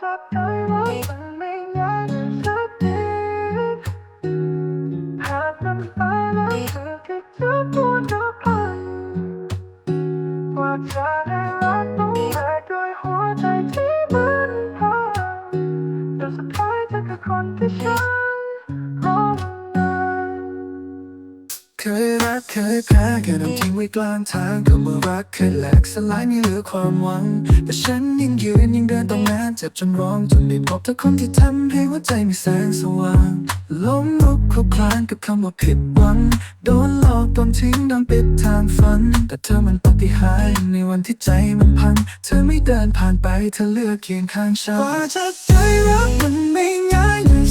จะได้รักมันไม่ง่ายเลยสักทีหากมันไปแล้วเธอที่จะปวดกับพันกว่าจะได้รักต้องแลกด้วยหัวใจที่มันพังแต่สุดท้ายเธอคือคนที่ฉันรอ เคยรักเคยแพ้แค่ต้องทิ้งไว้กลางทางก็เมื่อรักเคยแหลกสลายไม่เหลือความหวัง แต่ฉันยังยืนยังเดินต่อแม้เจ็บจนร้องจนได้พบเธอคนที่ทำให้หัวใจมีแสงสว่างล้มลุกคลุกคลานกับคำว่าผิดหวัง โดนหลอกโดนทิ้งโดนปิดทางฝัน แต่เธอมันปฏิหารย์ในวันที่ใจมันพัง เธอไม่เดินผ่านไปเธอเลือกเคียงข้างฉันกว่าจะได้รักมันไม่ง่าย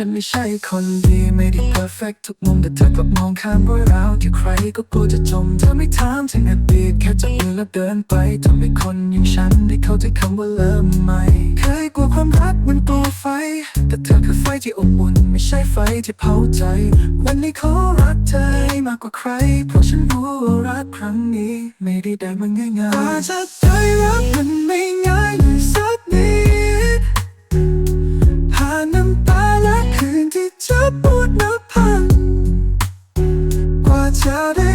ฉันไม่ใช่คนดีไม่ได้เพอร์เฟกทุกมุมแต่เธอกลับมองข้ามเรื่องราวที่ใครก็กลัวจะจมเธอไม่ถามถึงอดีตแค่จับมือแล้วเดินไปทำให้คนอย่างฉันได้เข้าใจคำว่าเริ่มใหม่เคยกลัวความรักเหมันกลัวไฟ แต่เธอคือไฟที่อบอุ่นไม่ใช่ไฟที่เผาใจ วันนี้ขอรักเธอให้มากกว่าใคร เพราะฉันรู้ว่ารักครั้งนี้ ไม่ได้ได้มาง่ายๆกว่าจะได้รักมัน ก